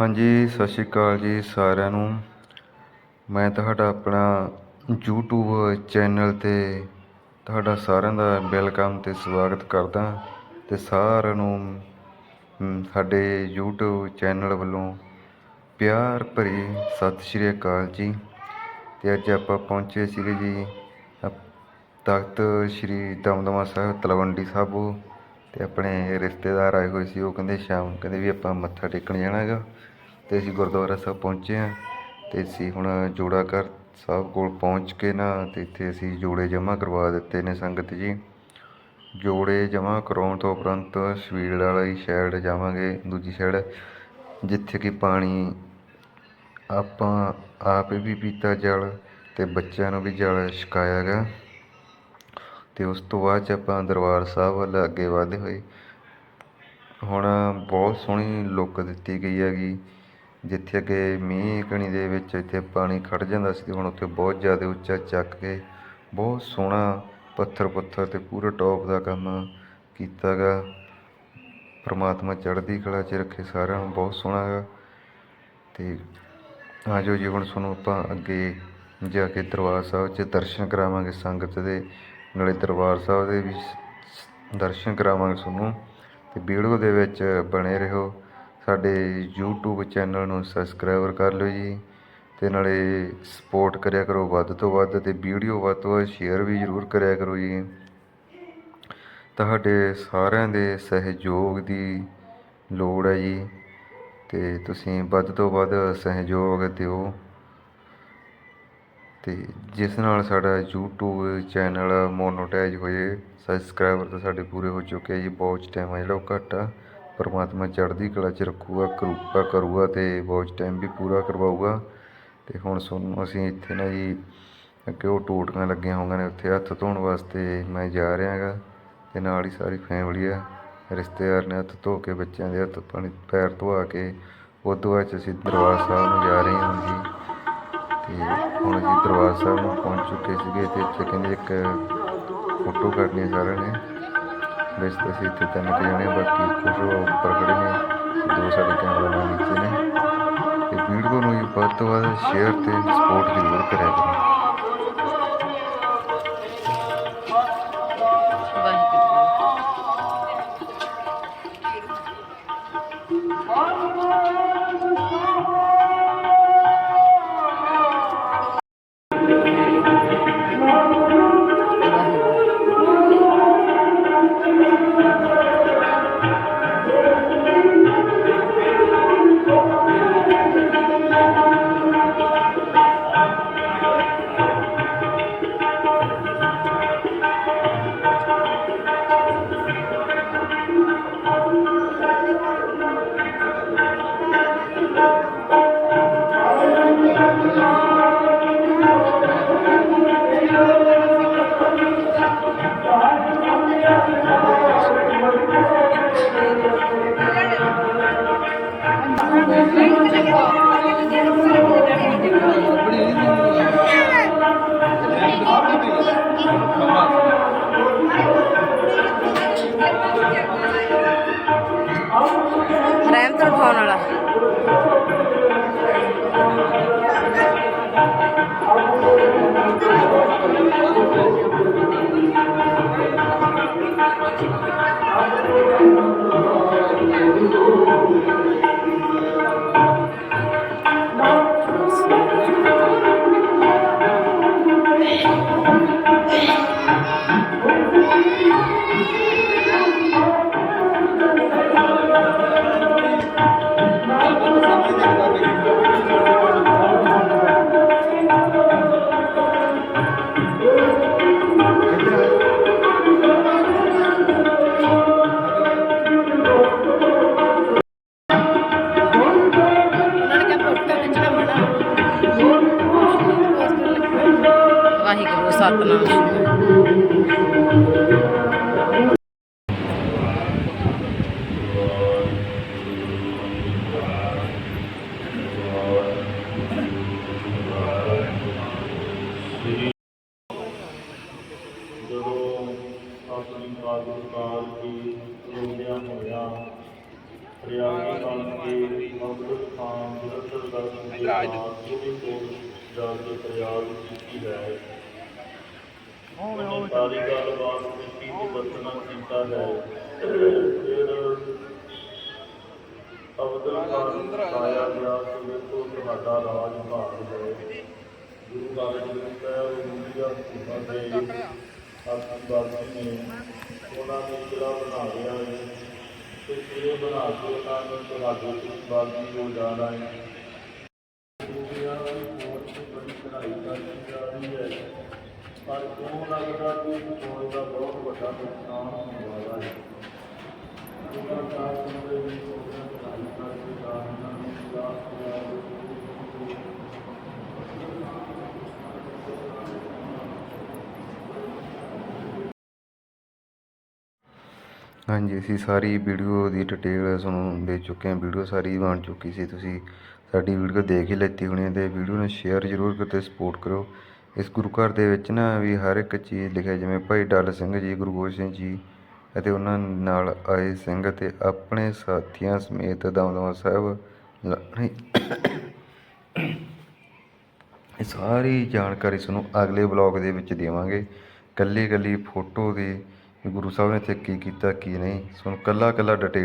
ਹਾਂਜੀ, ਸਤਿ ਸ਼੍ਰੀ ਅਕਾਲ ਜੀ ਸਾਰਿਆਂ ਨੂੰ। ਮੈਂ ਤੁਹਾਡਾ ਆਪਣਾ YouTube ਚੈਨਲ ਤੇ ਤੁਹਾਡਾ ਸਾਰਿਆਂ ਦਾ ਵੈਲਕਮ ਤੇ ਸਵਾਗਤ ਕਰਦਾ ਤੇ ਸਾਰਿਆਂ ਨੂੰ ਸਾਡੇ YouTube ਚੈਨਲ ਵੱਲੋਂ ਪਿਆਰ ਭਰੀ ਸਤਿ ਸ਼੍ਰੀ ਅਕਾਲ ਜੀ। ਤੇ ਅੱਜ ਆਪਾਂ ਪਹੁੰਚੇ ਸੀਗੇ ਜੀ ਤਖਤ ਸ੍ਰੀ ਦਮਦਮਾ ਸਾਹਿਬ ਤਲਵੰਡੀ ਸਾਬੋ। ਤੇ ਆਪਣੇ ਰਿਸ਼ਤੇਦਾਰ ਆਏ ਹੋਏ ਸੀ, ਉਹ ਕਹਿੰਦੇ ਸ਼ਾਮ ਨੂੰ, ਕਹਿੰਦੇ ਵੀ ਆਪਾਂ ਮੱਥਾ ਟੇਕਣ ਜਾਣਾ ਹੈਗਾ। ਤੇ ਅਸੀਂ ਗੁਰਦੁਆਰਾ ਸਾਹਿਬ ਪਹੁੰਚੇ ਹਾਂ ਤੇ ਅਸੀਂ ਹੁਣ ਜੋੜਾ ਘਰ ਸਾਹਿਬ ਕੋਲ ਪਹੁੰਚ ਕੇ ਨਾ, ਤੇ ਇੱਥੇ ਅਸੀਂ ਜੋੜੇ ਜਮ੍ਹਾਂ ਕਰਵਾ ਦਿੱਤੇ ਨੇ ਸੰਗਤ ਜੀ। ਜੋੜੇ ਜਮ੍ਹਾਂ ਕਰਾਉਣ ਤੋਂ ਉਪਰੰਤ ਸਵੀਲ ਵਾਲੀ ਸਾਈਡ ਜਾਵਾਂਗੇ, ਦੂਜੀ ਸਾਈਡ ਜਿੱਥੇ ਕਿ ਪਾਣੀ ਆਪਾਂ ਆਪ ਵੀ ਪੀਤਾ ਜਲ ਤੇ ਬੱਚਿਆਂ ਨੂੰ ਵੀ ਜਲ ਛਕਾਇਆ ਗਿਆ ਅਤੇ ਉਸ ਤੋਂ ਬਾਅਦ 'ਚ ਆਪਾਂ ਦਰਬਾਰ ਸਾਹਿਬ ਵੱਲ ਅੱਗੇ ਵੱਧਦੇ ਹੋਏ, ਹੁਣ ਬਹੁਤ ਸੋਹਣੀ ਲੁੱਕ ਦਿੱਤੀ ਗਈ ਹੈਗੀ। ਜਿੱਥੇ ਅੱਗੇ ਮੀਂਹ ਕਣੀ ਦੇ ਵਿੱਚ ਇੱਥੇ ਪਾਣੀ ਖੜ੍ਹ ਜਾਂਦਾ ਸੀ ਤੇ ਹੁਣ ਉੱਥੇ ਬਹੁਤ ਜ਼ਿਆਦਾ ਉੱਚਾ ਚੱਕ ਕੇ ਬਹੁਤ ਸੋਹਣਾ ਪੱਥਰ ਪੱਥਰ ਤੇ ਪੂਰਾ ਟੋਪ ਦਾ ਕੰਮ ਕੀਤਾ ਗਾ। ਪਰਮਾਤਮਾ ਚੜ੍ਹਦੀ ਕਲਾ 'ਚ ਰੱਖੇ ਸਾਰਿਆਂ ਨੂੰ ਬਹੁਤ ਸੋਹਣਾ ਹੈਗਾ ਤੇ ਆਜੋ ਜੀ, ਹੁਣ ਤੁਹਾਨੂੰ ਆਪਾਂ ਅੱਗੇ ਜਾ ਕੇ ਦਰਬਾਰ ਸਾਹਿਬ 'ਚ ਦਰਸ਼ਨ ਕਰਾਵਾਂਗੇ ਸੰਗਤ ਦੇ। ਨਾਲੇ ਦਰਬਾਰ ਸਾਹਿਬ ਦੇ ਵੀ ਦਰਸ਼ਨ ਕਰਾਵਾਂਗੇ ਤੁਹਾਨੂੰ। ਤੇ ਵੀਡੀਓ ਦੇ ਵਿੱਚ ਬਣੇ ਰਹੋ। ਸਾਡੇ YouTube ਚੈਨਲ ਨੂੰ ਸਬਸਕ੍ਰਾਈਬਰ ਕਰ ਲਿਓ ਜੀ। ਤੇ ਨਾਲੇ ਸਪੋਰਟ ਕਰਿਆ ਕਰੋ ਵੱਧ ਤੋਂ ਵੱਧ ਤੇ ਵੀਡੀਓ ਵੱਧ ਤੋਂ ਵੱਧ ਸ਼ੇਅਰ ਵੀ ਜ਼ਰੂਰ ਕਰਿਆ ਕਰੋ ਜੀ। ਤੁਹਾਡੇ ਸਾਰਿਆਂ ਦੇ ਸਹਿਯੋਗ ਦੀ ਲੋੜ ਹੈ ਜੀ। ਤੇ ਤੁਸੀਂ ਵੱਧ ਤੋਂ ਵੱਧ ਸਹਿਯੋਗ ਦਿਓ। ਅਤੇ ਜਿਸ ਨਾਲ ਸਾਡਾ ਯੂਟਿਊਬ ਚੈਨਲ ਮੋਨੋਟਾਈਜ਼ ਹੋਏ ਸਬਸਕ੍ਰਾਈਬਰ ਤਾਂ ਸਾਡੇ ਪੂਰੇ ਹੋ ਚੁੱਕੇ ਆ ਜੀ, ਬਹੁਤ ਟਾਈਮ ਆ ਜਿਹੜਾ ਉਹ ਘੱਟ ਆ। ਪਰਮਾਤਮਾ ਚੜ੍ਹਦੀ ਕਲਾ 'ਚ ਰੱਖੂਗਾ, ਕਿਰਪਾ ਕਰੂਗਾ ਅਤੇ ਬਹੁਤ ਟਾਈਮ ਵੀ ਪੂਰਾ ਕਰਵਾਊਗਾ। ਅਤੇ ਹੁਣ ਤੁਹਾਨੂੰ ਅਸੀਂ ਇੱਥੇ ਨਾ ਜੀ, ਅੱਗੇ ਉਹ ਟੋਟੀਆਂ ਲੱਗੀਆਂ ਹੋਈਆਂ ਨੇ ਉੱਥੇ ਹੱਥ ਧੋਣ ਵਾਸਤੇ, ਮੈਂ ਜਾ ਰਿਹਾ ਹੈਗਾ ਅਤੇ ਨਾਲ ਹੀ ਸਾਰੀ ਫੈਮਿਲੀ ਆ, ਰਿਸ਼ਤੇਦਾਰ ਨੇ ਹੱਥ ਧੋ ਕੇ ਬੱਚਿਆਂ ਦੇ ਹੱਥ ਪਾਣੀ, ਪੈਰ ਧੋਆ ਕੇ ਉਹ ਤੋਂ ਬਾਅਦ 'ਚ ਅਸੀਂ ਦਰਬਾਰ ਸਾਹਿਬ ਨੂੰ ਜਾ ਰਹੇ ਹਾਂ ਜੀ। ਤੇ ਹੁਣ ਜੀ ਦਰਬਾਰ ਸਾਹਿਬ ਨੂੰ ਪਹੁੰਚ ਚੁੱਕੇ ਸੀਗੇ ਤੇ ਇੱਥੇ ਕਹਿੰਦੇ ਇੱਕ ਫੋਟੋ ਕਰਨੀ ਹੈ ਸਾਰਿਆਂ ਨੇ। ਵੈਸੇ ਤਾਂ ਅਸੀਂ ਇੱਥੇ ਤਿੰਨ ਕੁ ਜਣੇ ਬਾਕੀ ਕੁਝ ਉਹ ਉੱਪਰ ਖੜੇ ਨੇ ਦੋ ਸਾਡੇ ਕੈਮਰਾਮੈਨ ਨੀਚੇ ਨੇ। ਤੇ ਵੀਡੀਓ ਨੂੰ ਜੀ ਵੱਧ ਤੋਂ ਵੱਧ ਸ਼ੇਅਰ ਤੇ ਸਪੋਰਟ ਜ਼ਰੂਰ ਕਰਿਆ ਕਰੋ। ਉਹਨਾਂ ਨੇ ਆਪਣੀ ਪਾਦਕਾਰ ਕੀ ਰੋਲਿਆ ਹੋਇਆ। ਪ੍ਰਿਆਗੀ ਬਣ ਕੇ ਅੰਮ੍ਰਿਤ ਖਾਣ ਦੇ ਨਾਲ ਉਹਦੇ ਕੋਲ ਜਾ ਕੇ ਫਰਿਆਦ ਕੀਤੀ ਹੈ। ਉਹਨੇ ਸਾਰੀ ਗੱਲਬਾਤ ਮਿੱਟੀ ਦੀ ਵਰਤਣਾ ਕੀਤਾ ਹੈ। ਫਿਰ ਅਵਤਰ ਆਇਆ ਗਿਆ ਕਿ ਵੇਖੋ ਤੁਹਾਡਾ ਰਾਜ ਭਾਗ ਹੈ। ਗੁਰੂ ਗੋਬਿੰਦ ਸਿੰਘ ਸਾਹਿਬ ਇੰਡੀਆ ਦੇ ਆਪਣੀ ਬਾਣੀ ਨੇ ਉਹਨਾਂ ਨੇ ਕਿਲਾ ਬਣਾ ਲਿਆ ਹੈ। ਤੇ ਕਿਲੇ ਬਣਾ ਕੇ ਉਹਨਾਂ ਨੇ ਤੁਹਾਡੇ ਕੁਝ ਬਾਗੀ ਹੋ ਜਾਣਾ ਹੈ। ਦੁਨੀਆ ਦੀ ਮੌਤ ਤੋਂ ਬੜੀ ਚੜ੍ਹਾਈ ਕਰਦੀ ਜਾ ਰਹੀ ਹੈ। ਪਰ ਕਿਉਂ ਲੱਗਦਾ ਕਿ ਫੌਜ ਦਾ ਬਹੁਤ ਵੱਡਾ ਨੁਕਸਾਨ ਹੋਣ ਵਾਲਾ ਹੈ ਉਹਨਾਂ ਦਾ ਸੁਣਦੇ ਵੀ ਉਹਨਾਂ ਚੜ੍ਹਾਈ ਕਰਦੇ ਜਾ ਰਹੀਆਂ ਨੇ ਲਾਸਟ ਹਾਂਜੀ, ਅਸੀਂ ਸਾਰੀ ਵੀਡੀਓ ਦੀ ਡਿਟੇਲ ਤੁਹਾਨੂੰ ਦੇ ਚੁੱਕੇ ਹਾਂ। ਵੀਡੀਓ ਸਾਰੀ ਬਣ ਚੁੱਕੀ ਸੀ। ਤੁਸੀਂ ਸਾਡੀ ਵੀਡੀਓ ਦੇਖ ਹੀ ਲੈਤੀ ਹੋਣੀ ਹੈ ਤੇ ਵੀਡੀਓ ਨੂੰ ਸ਼ੇਅਰ ਜ਼ਰੂਰ ਕਰਕੇ ਸਪੋਰਟ ਕਰੋ ਇਸ ਗੁਰੂ ਘਰ ਦੇ ਵਿੱਚ ਨਾ ਵੀ ਹਰ ਇੱਕ ਚੀਜ਼ ਲਿਖਿਆ, ਜਿਵੇਂ ਭਾਈ ਡੱਲ ਸਿੰਘ ਜੀ, ਗੁਰੂ ਗੋਬਿੰਦ ਸਿੰਘ ਜੀ ਅਤੇ ਉਹਨਾਂ ਨਾਲ ਆਏ ਸਿੰਘ ਤੇ ਆਪਣੇ ਸਾਥੀਆਂ ਸਮੇਤ ਦਮਦਮਾ ਸਾਹਿਬ ਲ- ਇਹ ਸਾਰੀ ਜਾਣਕਾਰੀ ਤੁਹਾਨੂੰ ਅਗਲੇ ਵਲੌਗ ਦੇ ਵਿੱਚ ਦੇਵਾਂਗੇ। ਕੱਲੀ ਕੱਲੀ ਫੋਟੋ ਦੀ ਵੀ ਗੁਰੂ ਸਾਹਿਬ ਨੇ ਇੱਥੇ ਕੀ ਕੀਤਾ ਕੀ ਨਹੀਂ? ਤੁਹਾਨੂੰ ਕੱਲਾ ਕੱਲਾ ਡਿਟੇਲ